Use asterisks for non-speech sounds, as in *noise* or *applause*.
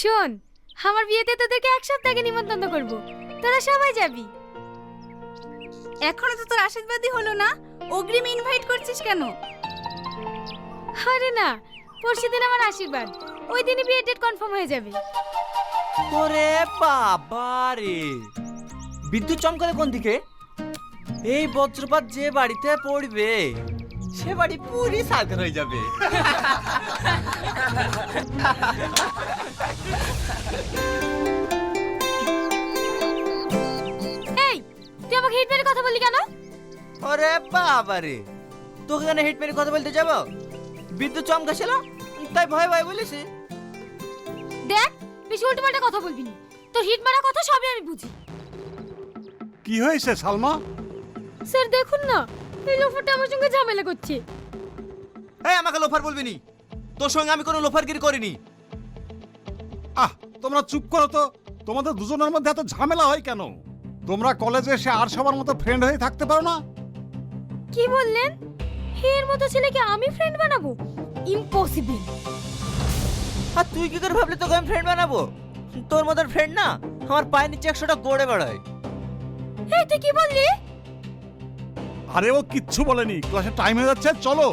শোন আমার বিয়েতে তোদেরকে এক সপ্তাহ আগে নিমন্ত্রণ করব। তোরা সবাই যাবি। এখনও তো তোর আশীর্বাদই হলো না? অগ্রিম ইনভাইট করছিস কেন? আরে না পরশু দিন আমার আশীর্বাদ। ওই দিনই বিয়ের ডেট কনফার্ম হয়ে যাবে। ওরে বাবা রে বিদ্যুৎ চমকালে কোন দিকে? এই বজ্রপাত যে বাড়িতে পড়বে সে বাড়ি পুরি সাগর হয়ে যাবে। *laughs* আমাকে হিট মেরে কথা বললি কেন? ওরে বাবা রে তোকে কেন হিট মেরে কথা বলতে যাব? বিদ্যুৎ চমকাছিল তাই ভয় ভয় বলেছি। দেখ বেশি উল্টোপাল্টা কথা বলবি না। তোর হিট মারা কথা সবই আমি বুঝি। কি হয়েছে সালমা? স্যার দেখুন না এই লোফারটা আমার সঙ্গে ঝামেলা করছে। এই আমাকে লোফার বলবি নি? তোর সঙ্গে আমি কোনো লোফারগিরি করিনি। আহ তোমরা চুপ করো তো। তোমাদের দুজনের মধ্যে এত ঝামেলা হয় কেন? তোমরা কলেজে এসে আর সবার মতো ফ্রেন্ড হয়ে থাকতে পারো না? কি বললেন? এর মতো ছেলেকে আমি ফ্রেন্ড বানাবো? ইম্পসিবল আর তুই কি করে ভাবলি তোকে আমি ফ্রেন্ড বানাবো? তোর মতন ফ্রেন্ড না আমার পায়ের নিচে একশোটা গড়ে বেড়ায়। এই তুই কি বললি? আরে ও কিচ্ছু বলেনি ক্লাসে টাইম হয়ে যাচ্ছে চলো।